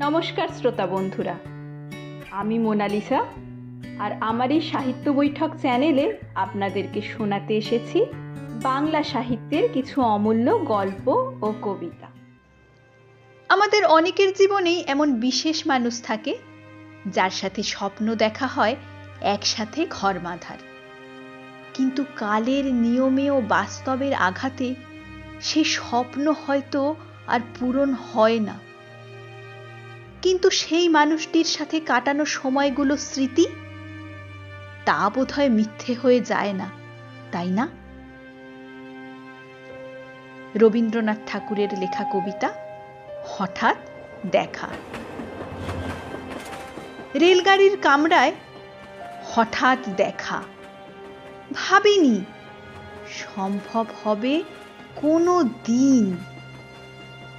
নমস্কার শ্রোতা বন্ধুরা। আমি মোনালিসা, আর আমার এই সাহিত্য বৈঠক চ্যানেলে আপনাদেরকে শোনাতে এসেছি বাংলা সাহিত্যের কিছু অমূল্য গল্প ও কবিতা। আমাদের অনেকের জীবনেই এমন বিশেষ মানুষ থাকে, যার সাথে স্বপ্ন দেখা হয় একসাথে ঘর বাঁধার। কিন্তু কালের নিয়মে ও বাস্তবের আঘাতে সে স্বপ্ন হয়তো আর পূরণ হয় না। কিন্তু সেই মানুষটির সাথে কাটানো সময়গুলো স্মৃতি? তা বোধহয় মিথ্যে হয়ে যায় না, তাই না? রবীন্দ্রনাথ ঠাকুরের লেখা কবিতা, হঠাৎ দেখা। রেলগাড়ির কামরায় হঠাৎ দেখা। ভাবিনি, সম্ভব হবে কোনো দিন।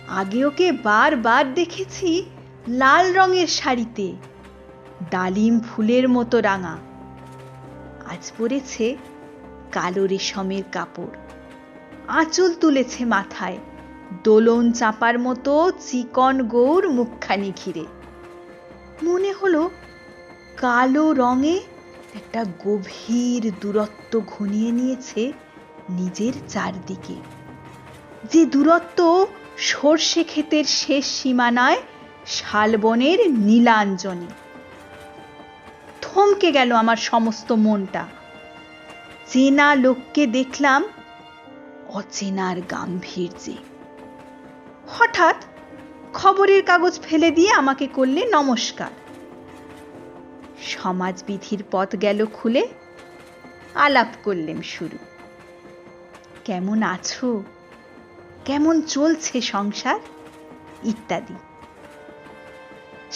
আগে ওকে বারবার দেখেছি? লাল রঙের শাড়িতে, ডালিম ফুলের মতো রাঙা। আজ পরেছে কালো রেশমের কাপড়। আঁচল তুলেছে মাথায় দোলন চাপার মতো চিকন গৌর মুখখানি ঘিরে। মনে হলো কালো রঙে একটা গভীর দূরত্ব ঘনিয়ে নিয়েছে নিজের চারদিকে। যে দূরত্ব সর্ষে ক্ষেতের শেষ সীমানায় শালবনের নীলাঞ্জনে। থমকে গেল আমার সমস্ত মনটা। চেনা লোককে দেখলাম অচেনার গাম্ভীর্যে। হঠাৎ খবরের কাগজ ফেলে দিয়ে আমাকে করলে নমস্কার। সমাজবিধির পথ গেল খুলে আলাপ করলেম শুরু। কেমন আছো? কেমন চলছে সংসার? ইত্যাদি।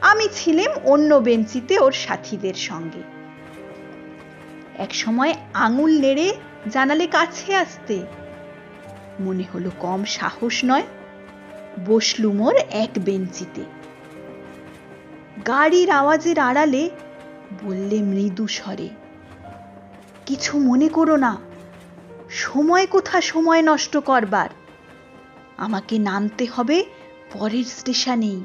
আমি ছিলাম অন্য বেঞ্চিতে ওর সাথীদের সঙ্গে। এক সময় আঙুল নেড়ে জানালে কাছে আসতে। মনে হলো কম সাহস নয় বসলুম ওর এক বেঞ্চিতে। গাড়ির আওয়াজের আড়ালে বললে মৃদু স্বরে, কিছু মনে করো না, সময় কোথা সময় নষ্ট করবার? আমাকে নামতে হবে পরের স্টেশনেই।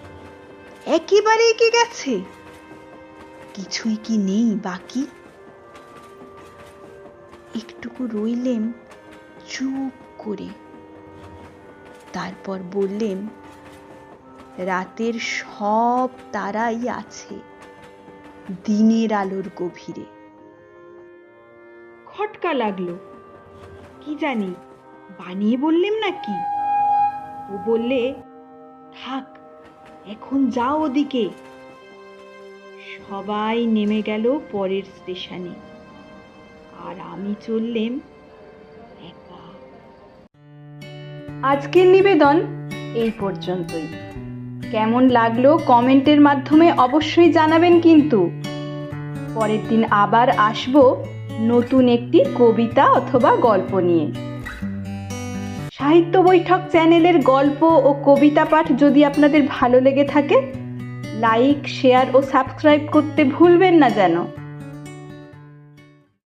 একেবারে এঁকে গেছে? কিছুই কি নেই বাকি? একটুকু রইলেম চুপ করে। তারপর বললেম, রাতের সব তারাই আছে, দিনের আলোর গভীরে। খটকা লাগল। কি জানি, বানিয়ে বললেম নাকি? ও বললে, থাক এখন যাও ওদিকে। সবাই নেমে গেল পরের স্টেশনে। আর আমি চললেম একা। আজকের নিবেদন এই পর্যন্তই। কেমন লাগল কমেন্টের মাধ্যমে অবশ্যই জানাবেন কিন্তু। পরের দিন আবার আসব নতুন একটি কবিতা অথবা গল্প নিয়ে। সাহিত্য বৈঠক চ্যানেলের গল্প ও কবিতা পাঠ যদি আপনাদের ভালো লেগে থাকে লাইক শেয়ার ও সাবস্ক্রাইব করতে ভুলবেন না যেন।